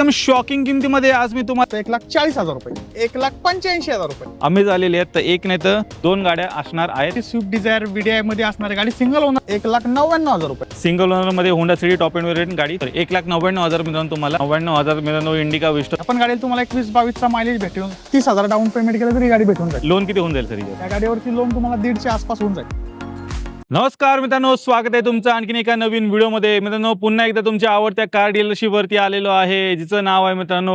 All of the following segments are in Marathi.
एकदम शॉकिंग किमतीमध्ये आज मी तुम्हाला एक लाख चाळीस हजार रुपये. एक लाख पंच्याऐंशी हजार रुपये. आम्ही झालेले आहेत तर एक नाही तर दोन गाड्या असणार आहेत. स्विफ्ट डिझायर VDI मध्ये असणारी गाडी सिंगल ओनर एक लाख नव्याण्णव हजार रुपये. Single ओनरमध्ये Honda City top end variant गाडी तर एक लाख नव्याण्णव हजार मित्रांनो तुम्हाला नव्याण्णव हजार मित्रांनो इंडिका विस्ट आपण गाडीला तुम्हाला एकवीस बावीसचा मायलेज भेटून तीस हजार डाऊन पेमेंट केलं तरी गाडी भेटून जाईल. लोन किती होऊन जाईल सर त्या गाडीवरती लोन तुम्हाला दीडच्या आसपास होऊन जाईल. नमस्कार मित्रांनो स्वागत आहे तुमचं आणखीन एका नवीन व्हिडिओमध्ये. मित्रांनो पुन्हा एकदा तुमच्या आवडत्या कार डीलरशिप वरती आलेलो आहे जिचं नाव आहे मित्रांनो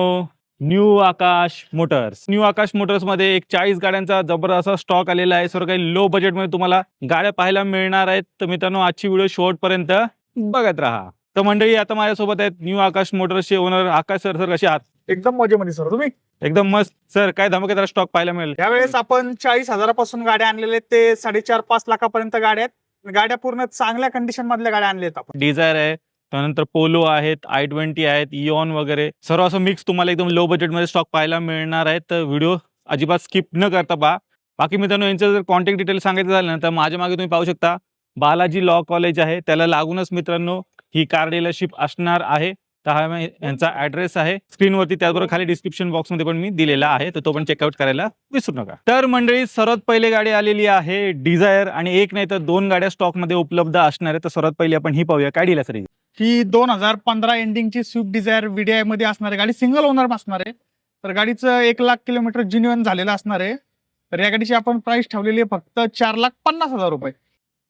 new Akash motors. New Akash मोटर्समध्ये एक चाळीस गाड्यांचा जबरदस्त स्टॉक आलेला आहे. सर्व काही लो बजेटमध्ये तुम्हाला गाड्या पाहायला मिळणार आहेत. तर मित्रांनो आजची व्हिडिओ शेवट पर्यंत बघत राहा. तर मंडळी आता माझ्यासोबत आहेत न्यू आकाश मोटर्सचे ओनर आकाश सर सर कसे आहात? एकदम मजेमध्ये सर तुम्ही? एकदम मस्त. सर काय धमकेदार स्टॉक पाहायला मिळेल? यावेळेस आपण चाळीस हजारापासून गाड्या आणलेल्या आहेत. ते साडेचार पाच लाखापर्यंत गाड्या आहेत. गाड्या पूर्ण चांगल्या कंडिशन मधल्या गाड्या आणल्या आहेत आपण. डिझायर आहे त्यानंतर पोलो आहेत आय ट्वेंटी आहेत e इऑन वगैरे. सर्व असं मिक्स तुम्हाला एकदम लो बजेटमध्ये स्टॉक पाहायला मिळणार आहे तर व्हिडिओ अजिबात स्किप न करता पहा. बाकी मित्रांनो यांचं जर कॉन्टॅक्ट डिटेल सांगायचं झालं ना तर माझ्या मागे तुम्ही पाहू शकता बालाजी लॉ कॉलेज आहे. त्याला लागूनच मित्रांनो ही कार डीलरशिप असणार आहे. तर हा यांचा ऍड्रेस आहे. स्क्रीनवरती त्याचबरोबर खाली डिस्क्रिप्शन बॉक्समध्ये पण मी दिलेला आहे. तर तो पण चेकआउट करायला विसरू नका. तर मंडळी सर्वात पहिले गाडी आलेली आहे डिझायर आणि एक नाही तर दोन गाड्या स्टॉकमध्ये उपलब्ध असणार आहे तर सर्वात पहिली आपण ही पाहूया. काय डील सर ही? दोन हजार पंधरा एंडिंगची स्विफ्ट डिझायर VDI मध्ये असणार आहे. गाडी सिंगल ओनर असणार आहे. तर गाडीचं एक लाख किलोमीटर जिन्युअन झालेलं असणार आहे. तर या गाडीची आपण प्राइस ठेवलेली आहे फक्त चार लाख पन्नास हजार रुपये.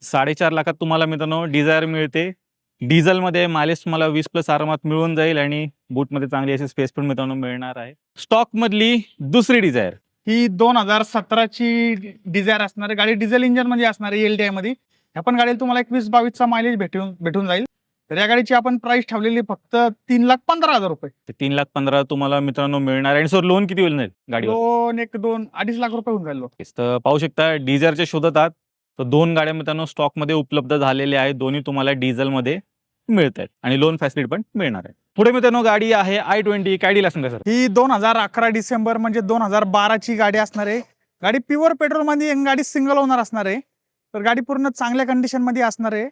साडेचार लाखात तुम्हाला मित्रांनो डिझायर मिळते. डिझेलमध्ये मायलेज तुम्हाला वीस प्लस आरामात मिळून जाईल आणि बूटमध्ये चांगली अशी स्पेस पण मित्रांनो मिळणार आहे. स्टॉक मधली दुसरी डिझायर. ही दोन हजार सतराची डिझायर असणार आहे. गाडी डिझेल इंजिनमध्ये असणार आहे एल डी आयमध्ये. ह्या पण गाडीला तुम्हाला एकवीस बावीसचा मायलेज भेटून भेटून जाईल. तर या गाडीची आपण प्राइस ठेवलेली फक्त तीन लाख पंधरा हजार रुपये. तीन लाख पंधरा तुम्हाला मित्रांनो मिळणार आहे. आणि सर लोन किती होईल गाडीवर? दोन एक दोन अडीच लाख रुपये होऊन जाईल. तर पाहू शकता डिझेलच्या शोधात आहात. तर दोन गाड्या मित्रांनो स्टॉकमध्ये उपलब्ध झालेल्या आहेत. दोन्ही तुम्हाला डिझेलमध्ये मिळत आहेत. आणि लोन फॅसिलिटी पण मिळणार आहे. पुढे मित्रांनो गाडी आहे आय ट्वेंटी काय डील असणार सर ही दोन हजार अकरा डिसेंबर म्हणजे दोन हजार बाराची गाडी असणार आहे. गाडी प्युअर पेट्रोलमध्ये आणि गाडी सिंगल ओनर असणार आहे. तर गाडी पूर्ण चांगल्या कंडिशनमध्ये असणार आहे.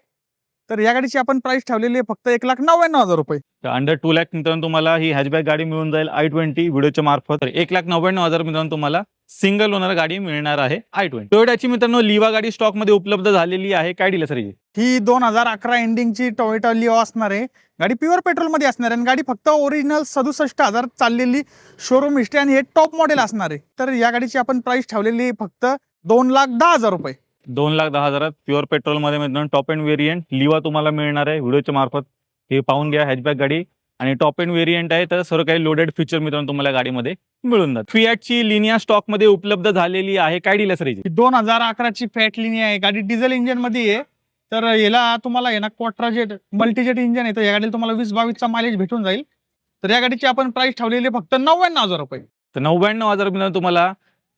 तर या गाडीची आपण प्राइस ठेवलेली आहे फक्त एक लाख नव्याण्णव हजार रुपये. अंडर टू लॅक मित्रांनो तुम्हाला ही हॅचबॅक गाडी मिळून जाईल आय ट्वेंटी व्हिडिओच्या मार्फत एक लाख नव्याण्णव हजार मित्रांनो तुम्हाला सिंगल ओनर गाडी मिळणार आहे आय ट्वेंटी टोयोटाची मित्रांनो लिवा गाडी स्टॉकमध्ये उपलब्ध झालेली आहे. काय डील सर ही? दोन हजार अकरा एंडिंगची टोयोटा लिओ असणार आहे. गाडी प्युअर पेट्रोलमध्ये असणार आहे आणि गाडी फक्त ओरिजिनल सदुसष्ट हजार चाललेली शोरूम हिस्ट्री आणि हे टॉप मॉडेल असणार आहे. तर या गाडीची आपण प्राइस ठेवलेली फक्त दोन लाख दहा हजार रुपये दोन लाख दहा हजारात प्युअर पेट्रोलमध्ये मित्रांनो टॉप एंड व्हेरियंट लिवा तुम्हाला मिळणार आहे. व्हिडिओच्या मार्फत हे पाहून घ्या. हॅचबॅक गाडी आणि टॉप एंड व्हेरियंट आहे तर सर्व काही लोडेड फीचर मित्रांनो तुम्हाला गाडीमध्ये मिळून जातात. फियाटची लिनिया स्टॉकमध्ये उपलब्ध झालेली आहे काय डील सर दोन हजार अकराची फॅट लिनी आहे. गाडी डिझेल इंजिनमध्ये आहे. तर याला तुम्हाला आहे ना क्वाट्राजेट मल्टीजेट इंजिन आहे. तर या गाडीला तुम्हाला वीस बावीसचा मायलेज भेटून जाईल. तर या गाडीची आपण प्राइस ठेवलेली फक्त नव्याण्णव हजार रुपये. तर नव्याण्णव हजार मित्रांनो तुम्हाला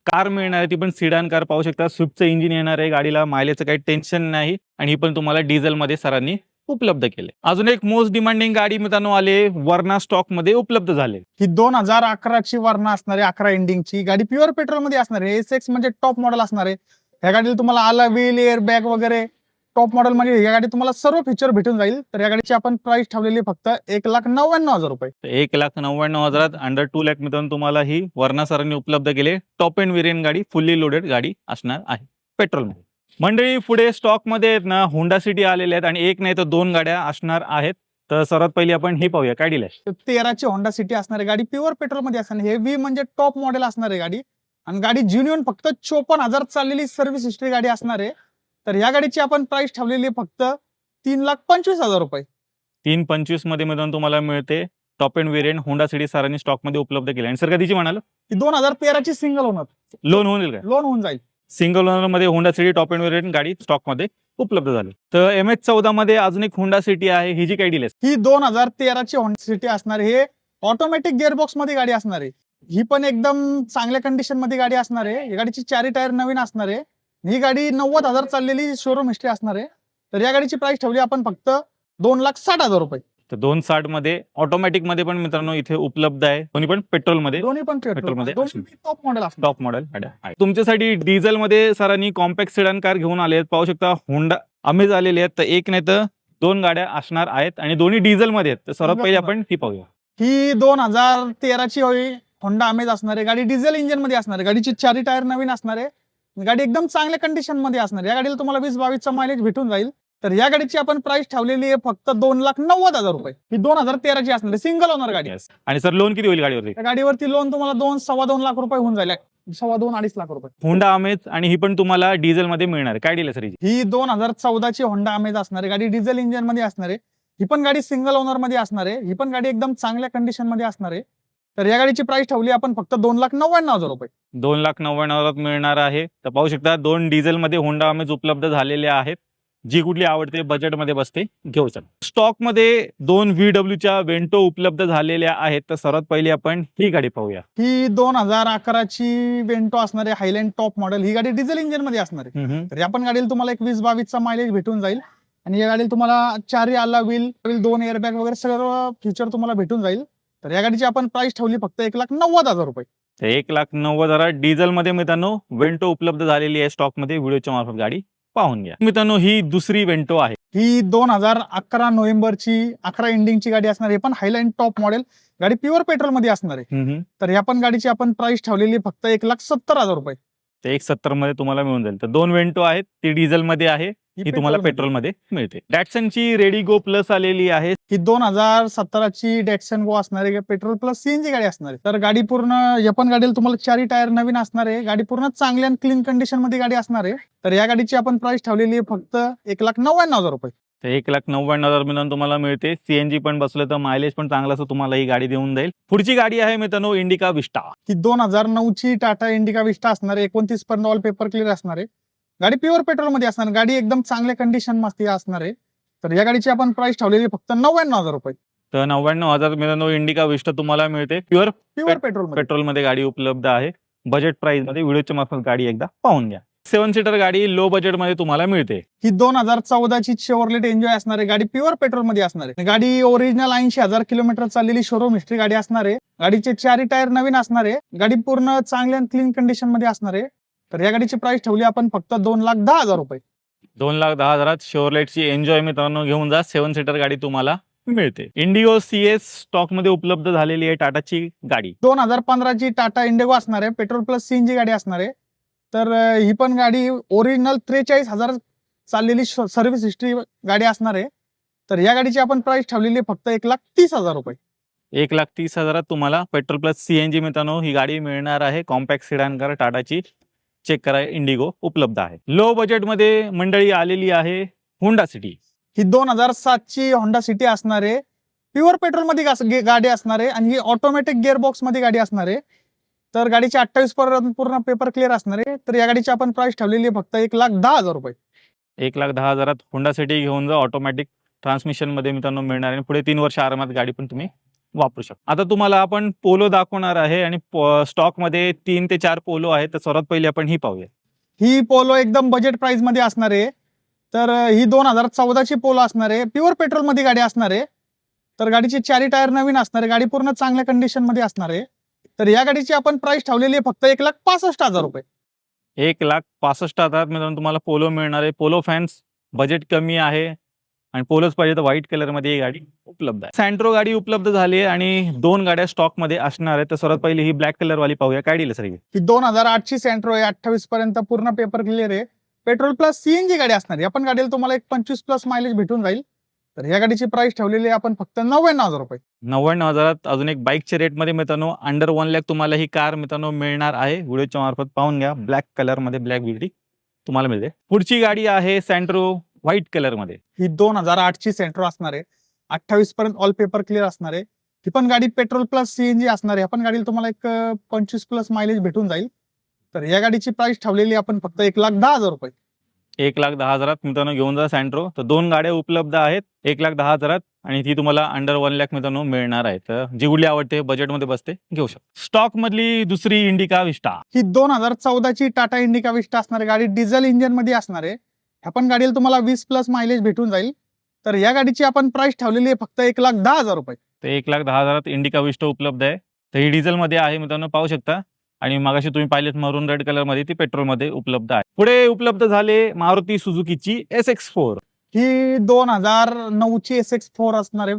कार मिळणार आहे. ती पण सिडान कार पाहू शकता. स्विफ्टचं इंजिन येणार आहे. गाडीला मायलेजचं काही टेन्शन नाही. आणि ही पण तुम्हाला डिझेलमध्ये सरांनी उपलब्ध केले. अजून एक मोस्ट डिमांडिंग गाडी मित्रांनो आले वर्ना स्टॉकमध्ये उपलब्ध झाले. ही दोन हजार अकराची वर्ण असणार अकरा एंडिंगची गाडी प्युअर पेट्रोलमध्ये असणार आहे. एस एक्स म्हणजे टॉप मॉडेल असणार आहे. या गाडीला तुम्हाला आला व्हील एअर बॅग वगैरे. टॉप मॉडेल म्हणजे या गाडी तुम्हाला सर्व फीचर भेटून जाईल. तर या गाडीची आपण प्राइस ठेवलेली फक्त एक लाख नव्याण्णव हजार रुपये. एक लाख नव्याण्णव हजारात अंडर टू लॅक मित्रांनो तुम्हाला ही वर्ना सरांनी उपलब्ध केले. टॉप एंड वेरियंट गाडी फुल्ली लोडेड गाडी असणार आहे. पेट्रोलमध्ये मंडळी पुढे स्टॉकमध्ये आहेत ना होंडा सिटी आलेल्या आहेत आणि एक नाही तर दोन गाड्या असणार आहेत. तर सर्वात पहिली आपण हे पाहूया. काय तर तेराची होंडा सिटी असणार आहे गाडी प्युअर पेट्रोलमध्ये असणार हेवी म्हणजे टॉप मॉडेल असणार आहे गाडी. आणि गाडी ज्युनियन फक्त चोपन्न हजार चाललेली सर्व्हिस हिस्ट्री गाडी असणार आहे. तर या गाडीची आपण प्राइस ठेवलेली फक्त तीन लाख पंचवीस हजार रुपये. तीन पंचवीसमध्ये मित्रांनो तुम्हाला मिळते top end variant Honda City सरांनी स्टॉकमध्ये उपलब्ध केले. आणि सर कधीची म्हणाल? दोन हजार तेराची सिंगल ओनर लोन होईल काय लोन होऊन जाईल. Single ओनरमध्ये Honda City top end variant गाडी स्टॉकमध्ये उपलब्ध झाली. तर एम एच चौदा मध्ये अजून एक होंडा सिटी आहे ही जी काय डील आहे ही दोन हजार तेराची होंडा सिटी असणार हे ऑटोमॅटिक गिअरबॉक्समध्ये गाडी असणार आहे. ही पण एकदम चांगल्या कंडिशनमध्ये गाडी असणार आहे. या गाडीची चारी टायर नवीन असणार आहे. ही गाडी नव्वद हजार चाललेली शोरूम हिस्ट्री असणार आहे. तर या गाडीची प्राइस ठेवली आपण फक्त दोन लाख साठ हजार रुपये. तर दोन साठमध्ये ऑटोमॅटिकमध्ये पण मित्रांनो इथे उपलब्ध आहे. दोन्ही पण पेट्रोल. मध्ये दोन्ही पण पेट्रोलमध्ये दोन्ही टॉप मॉडेल टॉप मॉडेल तुमच्यासाठी डिझेल मध्ये सरांनी कॉम्पॅक्ट सेडान कार घेऊन आले आहेत. पाहू शकता होंडा अमेज आलेले आहेत. तर एक नाही तर दोन गाड्या असणार आहेत आणि दोन्ही डिझेल मध्ये आहेत. तर सर्वात पहिले. आपण ही पाहूया. ही दोन हजार तेराची होई होंडा अमेज असणार आहे. गाडी डिझेल इंजिनमध्ये असणार आहे. गाडीची चारी टायर नवीन असणार आहे. गाडी एकदम चांगल्या कंडिशनमध्ये असणार या गाडीला तुम्हाला वीस बावीसचा मायलेज भेटून जाईल. तर या गाडीची आपण प्राइस ठेवलेली आहे फक्त दोन लाख नव्वद हजार रुपये. ही दोन हजार तेराची असणार सिंगल ओनर गाडी. Yes. आणि सर लोन किती होईल गाडीवरती? त्या गाडीवरती लोन तुम्हाला दोन सव्वा दोन लाख रुपये होऊन जाईल. सव्वा दोन अडीच लाख रुपये. होंडा अमेज आणि ही पण तुम्हाला डिझेल मध्ये मिळणार आहे. काय डील सर हिची? ही दोन हजार चौदाची होंडा अमेज असणार आहे. गाडी डिझेल इंजिनमध्ये असणार आहे. ही पण गाडी सिंगल ओनरमध्ये असणार आहे. ही पण गाडी एकदम चांगल्या कंडिशनमध्ये असणार आहे. तर या गाडीची प्राइस ठेवली आपण फक्त दोन लाख नव्याण्णव हजार रुपये. दोन लाख नव्याण्णव हजारात मिळणार आहे. तर पाहू शकता दोन डिझेल मध्ये होंडा अमेज उपलब्ध झालेले आहेत. जी कुठली आवडते बजेटमध्ये बसते घेऊ शकता स्टॉकमध्ये दोन व्ही च्या वेंटो उपलब्ध झालेल्या आहेत तर सर्वात पहिली आपण ही गाडी पाहूया. ही दोन हजार अकराची वेंटो असणार हायलँड टॉप मॉडेल ही गाडी डिझेल इंजिनमध्ये असणार आहे. तर या पण गाडीला तुम्हाला एक वीस बावीसचा मायलेज भेटून जाईल. आणि या गाडीला तुम्हाला चारही आला व्हील दोन एअरबॅग वगैरे सर्व फीचर तुम्हाला भेटून जाईल. तर या गाडीची आपण प्राइस ठेवली फक्त एक लाख नव्वद हजार रुपये. एक लाख नव्वद हजार डिझेल मध्ये मित्रांनो वेंटो उपलब्ध झालेली आहे स्टॉकमध्ये व्हिडिओच्या मार्फत गाडी. पाहून घ्या. मित्रांनो ही दुसरी वेंटो आहे. ही दोन हजार अकरा नोव्हेंबरची अकरा एंडिंगची गाडी असणार आहे. पण हायलँड टॉप मॉडेल गाडी प्युअर पेट्रोलमध्ये असणार आहे. तर या पण गाडीची आपण प्राइस ठेवलेली फक्त एक लाख सत्तर हजार रुपये. ते एक सत्तरमध्ये तुम्हाला मिळून जाईल. तर दोन वेंटो आहेत ती डिझेल मध्ये आहे ही तुम्हाला पेट्रोलमध्ये मिळते. डॅटसनची रेडी गो प्लस आलेली आहे. ही दोन हजार सतराची डेक्सन गो असणार आहे पेट्रोल प्लस सीएनजी गाडी असणार आहे. तर गाडी पूर्ण या पण गाडीला तुम्हाला चारी टायर नवीन असणार आहे. गाडी पूर्ण चांगल्या आणि क्लीन कंडिशनमध्ये गाडी असणार आहे. तर या गाडीची आपण प्राइस ठेवलेली आहे फक्त एक लाख नव्याण्णव हजार रुपये. तर एक लाख नव्याण्णव हजार मिळून तुम्हाला मिळते. सीएनजी पण बसलं तर मायलेज पण चांगलं असं तुम्हाला ही गाडी देऊन जाईल. पुढची गाडी आहे मित्रांनो इंडिका विस्टा ही दोन हजार नऊची टाटा इंडिका विस्टा असणार आहे. एकोणतीस पर्यंत ऑल पेपर क्लिअर असणार आहे. गाडी प्युअर पेट्रोलमध्ये असणार. गाडी एकदम चांगल्या कंडिशनमध्ये असणार आहे. तर या गाडीची आपण प्राइस ठेवलेली फक्त नव्याण्णव हजार रुपये. तर नव्याण्णव हजार मित्रांनो इंडिका विस्टा तुम्हाला मिळते. प्युअर प्युअर पेट्रोल पेट्रोलमध्ये गाडी उपलब्ध आहे. बजेट प्राइसमध्ये व्हिडिओच्या मार्फत गाडी एकदा पाहून घ्या. सेव्हन सीटर गाडी लो बजेटमध्ये तुम्हाला मिळते. ही दोन हजार चौदाची शेवरलेट एन्जॉय असणार आहे गाडी प्युअर पेट्रोलमध्ये असणार. आहे गाडी ओरिजिनल ऐंशी हजार किलोमीटर चाललेली शोरूम हिस्ट्री गाडी असणार. आहे गाडीचे चारही टायर नवीन असणार. आहे गाडी पूर्ण चांगल्या क्लीन कंडिशनमध्ये असणार. आहे तर या गाडीची प्राइस ठेवली आपण फक्त दोन लाख दहा हजार रुपये. दोन लाख दहा हजारात शेवरलेटची एन्जॉय मित्रांनो घेऊन जा. सेव्हन सीटर गाडी तुम्हाला मिळते. इंडिगो सीएस स्टॉकमध्ये उपलब्ध झालेली आहे टाटाची गाडी. दोन हजार पंधराची टाटा इंडिगो असणार आहे पेट्रोल प्लस सीएनजी गाडी असणार. आहे तर ही पण गाडी ओरिजिनल त्रेचाळीस हजार चाललेली सर्व्हिस हिस्ट्री गाडी असणार आहे. तर या गाडीची आपण प्राइस ठेवलेली फक्त एक लाख तीस हजार रुपये. एक लाख तीस हजारात तुम्हाला पेट्रोल प्लस सीएनजी मित्रांनो ही गाडी मिळणार आहे. कॉम्पॅक्ट सिडान कार टाटाची चेक करा इंडिगो उपलब्ध आहे. लो बजेटमध्ये मंडळी आलेली आहे हुंडा सिटी ही दोन हजार सातची होंडा सिटी असणार आहे. प्युअर पेट्रोलमध्ये गास- गे- गाडी असणार आहे आणि ही ऑटोमॅटिक गिअरबॉक्समध्ये गाडी असणार आहे. तर गाडीची अठ्ठावीस पर्यंत पूर्ण पेपर क्लिअर असणार आहे. तर या गाडीची आपण प्राइस ठेवलेली आहे फक्त एक लाख दहा हजार रुपये. एक लाख दहा हजारात हुंडा सिटी घेऊन जा ऑटोमॅटिक ट्रान्समिशनमध्ये मित्रांनो मिळणार आहे. आणि पुढे तीन वर्ष आरामात गाडी पण तुम्ही वापरू शकता. आता तुम्हाला आपण पोलो दाखवणार आहे आणि स्टॉकमध्ये तीन ते चार पोलो आहेत. तर सर्वात पहिली आपण ही पाहूया. ही पोलो एकदम बजेट प्राइसमध्ये असणार आहे. तर ही दोन हजार चौदाची पोलो असणार आहे. प्युअर पेट्रोलमध्ये गाडी असणार आहे. तर गाडीचे चारी टायर नवीन असणार आहे. गाडी पूर्ण चांगल्या कंडिशनमध्ये असणार आहे. तर या गाडीची आपण प्राइस ठेवलेली आहे फक्त एक लाख पासष्ट हजार रुपये. एक लाख पासष्ट हजारात मित्रांनो तुम्हाला पोलो मिळणार आहे. पोलो फॅन्स बजेट कमी आहे आणि पोलोच पाहिजे तर व्हाईट कलरमध्ये ही गाडी उपलब्ध आहे. सँट्रो गाडी उपलब्ध झाली आहे आणि दोन गाड्या स्टॉकमध्ये असणार आहे तर सर्वात पहिली ही ब्लॅक कलर वाली पाहूया. काय डील सर ही दोन हजार आठची सेंट्रो आहे. अठ्ठावीस पर्यंत पूर्ण पेपर क्लिअर आहे. पेट्रोल प्लस सीएनजी गाडी असणार आहे. या पण गाडीला तुम्हाला एक पंचवीस प्लस मायलेज भेटून जाईल तर या गाडीची प्राइस ठेवलेली आहे आपण फक्त नव्याण्णव हजार रुपये. नव्याण्णव हजारात अजून एक बाईकच्या रेटमध्ये मित्रांनो अंडर वन लॅक तुम्हाला ही कार मित्रांनो मिळणार आहे. व्हिडिओच्या मार्फत पाहून घ्या. ब्लॅक कलरमध्ये ब्लॅक ब्युटी तुम्हाला मिळते. पुढची गाडी आहे सँट्रो व्हाईट कलरमध्ये. ही दोन हजार आठची सेंट्रो असणार आहे. अठ्ठावीस पर्यंत ऑल पेपर क्लिअर असणार आहे. ही पण गाडी पेट्रोल प्लस सीएनजी असणार आहे. पण गाडीला तुम्हाला एक पंचवीस प्लस मायलेज भेटून जाईल. तर या गाडीची प्राइस ठेवलेली आपण फक्त एक लाख दहा हजार रुपये. एक लाख दहा हजारात मित्रांनो घेऊन जा सँट्रो तर दोन गाड्या उपलब्ध आहेत एक लाख दहा हजारात आणि ती तुम्हाला अंडर वन लॅक मित्रांनो मिळणार आहे. तर जी कुठली आवडते बजेटमध्ये बसते घेऊ शकता. स्टॉक मधली दुसरी इंडिका विस्टा ही दोन हजार चौदाची टाटा इंडिका विस्टा असणार गाडी डिझेल इंजिनमध्ये असणार आहे. ह्या पण गाडीला तुम्हाला वीस प्लस मायलेज भेटून जाईल. तर या गाडीची आपण प्राइस ठेवलेली आहे फक्त एक लाख दहा हजार रुपये. तर एक लाख दहा हजारात इंडिका विस्टा उपलब्ध आहे. तर ही डिझेल मध्ये आहे मित्रांनो पाहू शकता. आणि मागाशी तुम्ही पाहिलेत मरून रेड कलरमध्ये ती पेट्रोलमध्ये उपलब्ध आहे. पुढे उपलब्ध झाले मारुती सुझुकीची एस एक्स फोर ही दोन हजार नऊची एस एक्स फोर असणार आहे.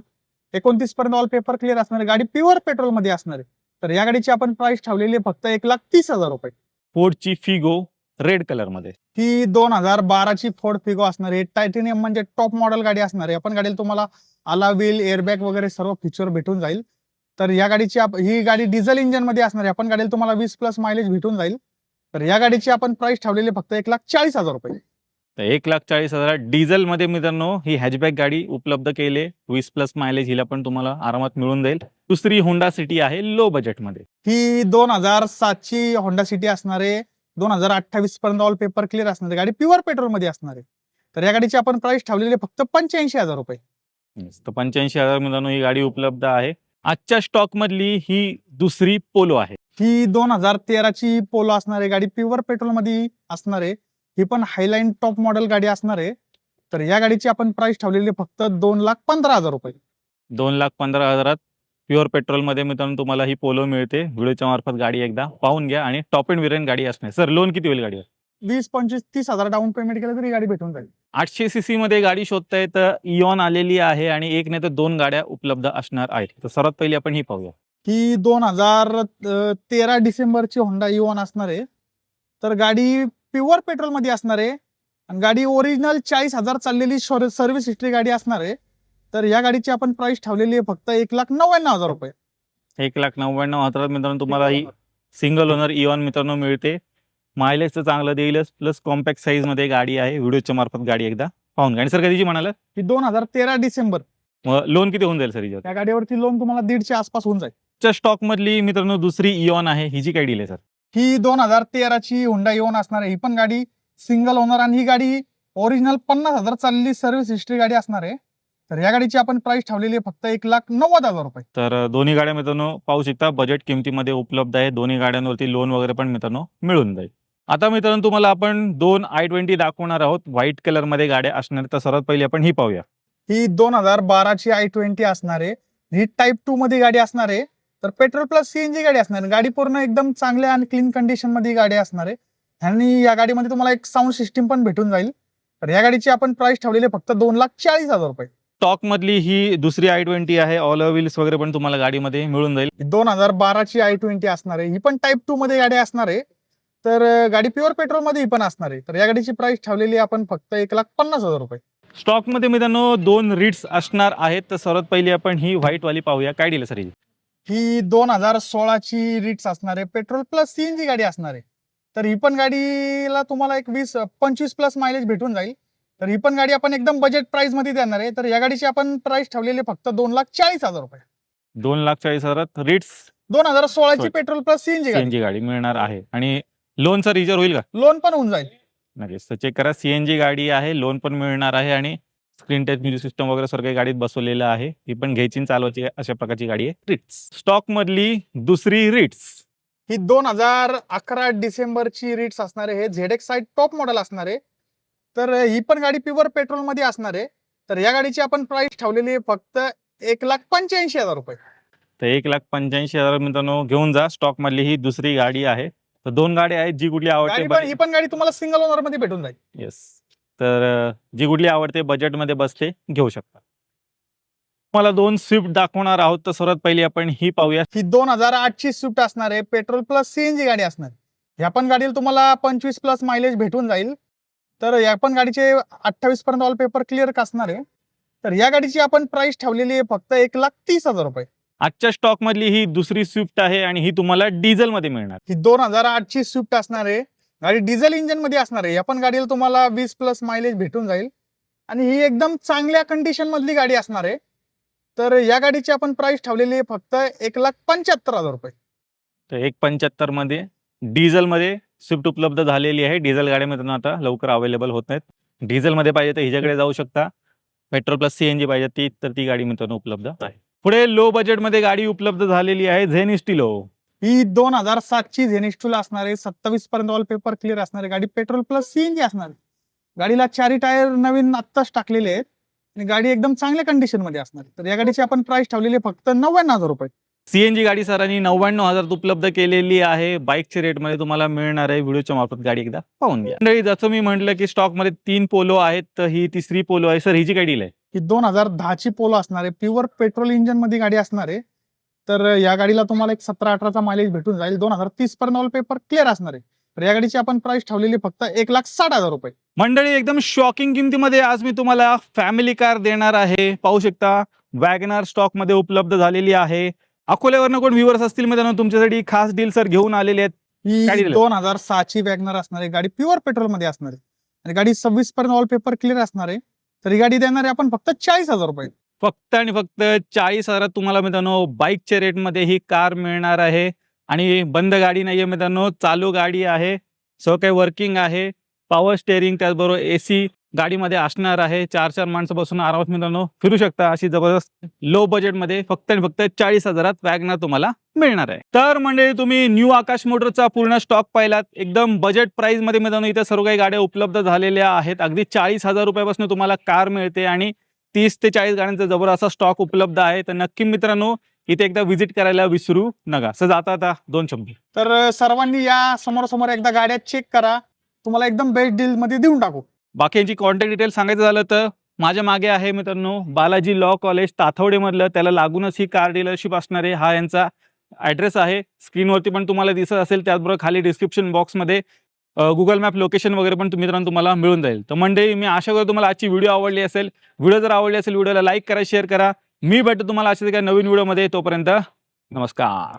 एकोणतीस पर्यंत ऑल पेपर क्लिअर असणार आहे. गाडी प्युअर पेट्रोलमध्ये असणार आहे. तर या गाडीची आपण प्राइस ठेवलेली आहे फक्त एक लाख तीस हजार रुपये. फोर्डची फिगो रेड कलरमध्ये. ही दोन हजार बाराची फोर्ड फिगो असणार आहे. टायटेनियम म्हणजे टॉप मॉडेल गाडी असणार आहे. आपण गाडीला तुम्हाला आला व्हील एअरबॅग वगैरे सर्व फीचर भेटून जाईल. तर या गाडीची आप- ही गाडी डिझेल इंजिनमध्ये असणार आहे. आपण गाडीला तुम्हाला वीस प्लस मायलेज भेटून जाईल. तर या गाडीची आपण प्राइस ठेवलेली फक्त एक लाख चाळीस हजार रुपये. तर एक लाख चाळीस हजार. डिझेल मध्ये मित्रांनो ही हॅचबॅक गाडी उपलब्ध केले. वीस प्लस मायलेज हिला पण तुम्हाला आरामात मिळून जाईल. दुसरी होंडा सिटी आहे लो बजेटमध्ये ही दोन हजार सातची होंडा सिटी असणार आहे. दोन हजार अठ्ठावीस पर्यंत ऑल पेपर क्लिअर असणार गाडी प्युअर पेट्रोलमध्ये असणार आहे. तर या गाडीची आपण प्राइस ठेवलेली फक्त पंच्याऐंशी हजार रुपये. तर पंच्याऐंशी हजार मित्रांनो ही गाडी उपलब्ध आहे. आजच्या स्टॉक मधली ही दुसरी पोलो आहे. ही दोन हजार तेराची पोलो असणार आहे गाडी प्युअर पेट्रोलमध्ये असणार आहे ही पण हायलाईन टॉप मॉडेल गाडी असणार आहे तर या गाडीची आपण प्राइस ठेवलेली आहे फक्त दोन लाख पंधरा हजार रुपये. दोन लाख पंधरा हजारात प्युअर पेट्रोलमध्ये मित्रांनो तुम्हाला ही पोलो मिळते. व्हिडिओच्या मार्फत गाडी एकदा पाहून घ्या आणि टॉप अँड वेरियंट गाडी असणार. सर लोन किती होईल गाडीवर? वीस पंचवीस तीस हजार डाऊन पेमेंट केलं तरी गाडी भेटून जाईल. आठशे सी सी मध्ये गाडी शोधताय तर इऑन आलेली आहे आणि एक नाही तर दोन गाड्या उपलब्ध असणार आहेत. तर सर्वात पहिली आपण ही पाहूया. ही दोन हजार तेरा डिसेंबरची होंडा इओन असणार आहे. तर गाडी प्युअर पेट्रोलमध्ये असणार आहे. आणि गाडी ओरिजिनल चाळीस हजार चाललेली सर्व्हिस हिस्ट्री गाडी असणार आहे. तर या गाडीची आपण प्राइस ठेवलेली आहे फक्त एक लाख नव्याण्णव हजार रुपये. एक लाख नव्याण्णव हजारात मित्रांनो तुम्हाला ही सिंगल ओनर इऑन मित्रांनो मिळते. मायलेज तर चांगलं देईलच. प्लस कॉम्पॅक्ट साईजमध्ये गाडी आहे. व्हिडिओच्या मार्फत गाडी एकदा पाहून घ्या. आणि सर कधीची म्हणाला ही दोन हजार तेरा डिसेंबर. मग लोन किती होऊन जाईल सर हिच्यावर? या गाडीवरती लोन तुम्हाला दीडच्या आसपास होऊन जाईल. च्या स्टॉक मधली मित्रांनो दुसरी इऑन आहे. हिची काय डील आहे सर? ही दोन हजार तेराची होंडा इओन असणार आहे. ही पण गाडी सिंगल ओनर आणि ही गाडी ओरिजिनल पन्नास हजार चाललेली सर्व्हिस हिस्ट्री गाडी असणार आहे. तर या गाडीची आपण प्राइस ठेवलेली आहे फक्त एक लाख नव्वद हजार रुपये. तर दोन्ही गाड्या मित्रांनो पाहू शकता बजेट किमतीमध्ये उपलब्ध आहे. दोन्ही गाड्यांवरती लोन वगैरे पण मित्रांनो मिळून जाईल. आता मित्रांनो तुम्हाला आपण दोन आय ट्वेंटी दाखवणार आहोत. व्हाईट कलरमध्ये गाड्या असणार तर सर्वात पहिली आपण ही पाहूया. ही दोन हजार बाराची आय ट्वेंटी असणार आहे. ही टाईप टू मध्ये गाडी असणार आहे. तर पेट्रोल प्लस सीएनजी गाडी असणार आहे. गाडी पूर्ण एकदम चांगल्या आणि क्लीन कंडिशनमध्ये गाडी असणार आहे. आणि या गाडीमध्ये तुम्हाला एक साऊंड सिस्टीम पण भेटून जाईल. तर या गाडीची आपण प्राइस ठेवलेली फक्त दोन लाख चाळीस हजार रुपये. स्टॉक मधली ही दुसरी आय ट्वेंटी आहे. ऑल व्हील्स वगैरे पण तुम्हाला गाडीमध्ये मिळून जाईल. दोन हजार बाराची आय ट्वेंटी असणार आहे. ही पण टाईप टू मध्ये गाडी असणार आहे. तर गाडी प्युअर पेट्रोलमध्ये पण असणार आहे. तर या गाडीची प्राइस ठेवलेली आपण फक्त एक लाख पन्नास हजार रुपये. स्टॉकमध्ये मित्रांनो दोन रीड्स असणार आहेत. तर सर्वात पहिली आपण ही व्हाईट वाली पाहूया. काय डील सर ही? दोन हजार सोळाची रिट्स असणार आहे. पेट्रोल प्लस सीएनजी गाडी असणार आहे. तर ही पण गाडीला तुम्हाला एक वीस पंचवीस प्लस मायलेज भेटून जाईल. तर ही पण गाडी आपण एकदम बजेट प्राइसमध्ये देणार आहे. तर या गाडीची आपण प्राइस ठेवलेली फक्त दोन लाख चाळीस हजार रुपये. दोन लाख चाळीस हजारात रीड्स दोन हजार सोळाची सोळा. पेट्रोल प्लस सीएनजी गाडी. सीएनजी गाडी मिळणार आहे. आणि लोन सर रिजर होईल का? लोन पण होऊन जाईल. नक्कीच. तर चेक करा. सीएनजी गाडी आहे लोन पण मिळणार आहे आणि स्क्रीन टच म्युझिक सिस्टम वगैरे सर्व काही गाडीत बसवलेलं आहे. ही पण घ्यायची आणि चालवायची अशा प्रकारची गाडी आहे. रिट्स स्टॉक मधली दुसरी रिट्स ही दोन हजार अकरा डिसेंबरची रिट्स असणार आहे. हे Z X side top model असणार आहे. तर ही पण गाडी प्युअर पेट्रोलमध्ये असणार आहे. तर या गाडीची आपण प्राइस ठेवलेली आहे फक्त एक लाख पंच्याऐंशी हजार रुपये. तर एक लाख पंच्याऐंशी हजार मित्रांनो घेऊन जा. स्टॉक मधली ही दुसरी गाडी आहे. तर दोन गाड्या आहेत जी कुठली आवडते गाडी पण ही पण गाडी तुम्हाला सिंगल ओनरमध्ये भेटून जाईल. येस तर अं, जी कुठली आवडते बजेटमध्ये बसते घेऊ शकता. मला दोन स्विफ्ट दाखवणार आहोत तर सर्वात पहिली आपण ही पाहूया. ही दोन हजार आठची स्विफ्ट असणार आहे पेट्रोल प्लस सीएनजी गाडी असणार. आहे. ह्या पण गाडीला तुम्हाला पंचवीस प्लस मायलेज भेटून जाईल. तर या पण गाडीचे अठ्ठावीस पर्यंत ऑल पेपर क्लिअर असणार आहे. तर या गाडीची आपण प्राइस ठेवलेली आहे फक्त एक लाख तीस हजार रुपये. आजच्या स्टॉक मधली ही दुसरी स्विफ्ट आहे आणि ही तुम्हाला डिझेल मध्ये मिळणार. ही दोन हजार आठची स्विफ्ट असणार आहे. गाडी डिझेल इंजिनमध्ये असणार आहे. या पण गाडीला तुम्हाला वीस प्लस मायलेज भेटून जाईल. आणि ही एकदम चांगल्या कंडिशन मधली गाडी असणार आहे. तर या गाडीची आपण प्राइस ठेवलेली आहे फक्त एक लाख पंच्याहत्तर हजार रुपये. तर एक पंच्याहत्तरमध्ये डिझेल मध्ये स्विफ्ट उपलब्ध झालेली आहे. डिझेल गाड्या मित्रांनो आता लवकर अवेलेबल होत नाहीत डिझेल मध्ये पाहिजे तर हिच्याकडे जाऊ शकता. पेट्रोल प्लस सीएनजी पाहिजे ती तर ती गाडी मित्रांनो उपलब्ध आहे. पुढे लो बजेटमध्ये गाडी उपलब्ध झालेली आहे झेन स्टिलो ही दोन हजार सातची झेनिस्टूला असणार आहे. सत्तावीस पर्यंत ऑल पेपर क्लिअर असणार आहे. गाडी पेट्रोल प्लस सीएनजी असणार. आहे गाडीला चारी टायर नवीन आत्ताच टाकलेले आहेत. आणि गाडी एकदम चांगल्या कंडिशनमध्ये असणार तर या गाडीची आपण प्राइस ठेवलेली फक्त नव्याण्णव हजार रुपये. सीएनजी गाडी सरांनी नव्याण्णव हजार उपलब्ध केलेली आहे. बाईकच्या रेटमध्ये तुम्हाला मिळणार आहे. व्हिडिओच्या मार्फत गाडी एकदा पाहून घ्या. मंडळी जसं मी म्हटलं की स्टॉकमध्ये तीन पोलो आहेत तर ही तिसरी पोलो आहे. सर हिची काय डील आहे ही दोन हजार दहाची पोलो असणार आहे प्युअर पेट्रोल इंजिनमध्ये गाडी असणार आहे तर या गाडीला तुम्हाला एक सतरा अठराचा मायलेज भेटून जाईल. दोन हजार तीस पर्यंत ऑल पेपर क्लिअर असणार. आहे तर या गाडीची आपण प्राइस ठेवलेली फक्त एक लाख साठ हजार रुपये. मंडळी एकदम शॉकिंग किमतीमध्ये आज मी तुम्हाला फॅमिली कार देणार आहे. पाहू शकता वॅगनार स्टॉकमध्ये उपलब्ध झालेली आहे. अकोल्यावरनं कोण व्ह्युअर्स असतील मित्रांनो तुमच्यासाठी खास डील सर घेऊन आलेले आहेत. दोन हजार सहाची वॅगनर असणार आहे गाडी प्युअर पेट्रोलमध्ये असणार. आहे आणि गाडी सव्वीस पर्यंत ऑल पेपर क्लिअर असणार. आहे तर ही गाडी देणार आहे आपण फक्त चाळीस हजार रुपये. फक्त आणि फक्त चाळीस हजारात तुम्हाला मित्रांनो बाईकच्या रेटमध्ये ही कार मिळणार आहे. आणि बंद गाडी नाहीये मित्रांनो चालू गाडी आहे. सो काही वर्किंग आहे. पॉवर स्टेअरिंग त्याचबरोबर ए सी गाडीमध्ये असणार आहे. चार चार माणसं बसून आरामात मित्रांनो फिरू शकता अशी जबरदस्त लो बजेटमध्ये फक्त आणि फक्त चाळीस हजारात वॅगनर तुम्हाला मिळणार आहे. तर म्हणजे तुम्ही न्यू आकाश मोटरचा पूर्ण स्टॉक पाहिलात. एकदम बजेट प्राइसमध्ये मित्रांनो इथे सर्व काही गाड्या उपलब्ध झालेल्या आहेत. अगदी चाळीस हजार रुपयापासून तुम्हाला कार मिळते आणि तीस ते चाळीस गाड्यांचा जबरदस्त स्टॉक उपलब्ध आहे. तर नक्की मित्रांनो इथे एकदा व्हिजिट करायला विसरू नका. सर जाता आता दोन शंभर. तर सर्वांनी या समोरासमोर एकदा गाड्या चेक करा. तुम्हाला एकदम बेस्ट डील मध्ये देऊन टाकू. बाकी यांची कॉन्टॅक्ट डिटेल सांगायचं झालं तर माझ्या मागे आहे मित्रांनो बालाजी लॉ कॉलेज ताथवडेमधलं. त्याला लागूनच ही कार डीलरशिप असणार आहे हा यांचा ॲड्रेस आहे. स्क्रीनवरती पण तुम्हाला दिसत असेल त्याचबरोबर खाली डिस्क्रिप्शन बॉक्समध्ये गुगल मॅप लोकेशन वगैरे पण मित्रांनो तुम्हाला मिळून जाईल. तर मंडळी मी आशा करतो तुम्हाला आजची व्हिडिओ आवडली असेल. व्हिडिओ जर आवडली असेल व्हिडिओला लाईक करा शेअर करा. मी भेटतो तुम्हाला अशाच एका नवीन व्हिडिओमध्ये तोपर्यंत नमस्कार.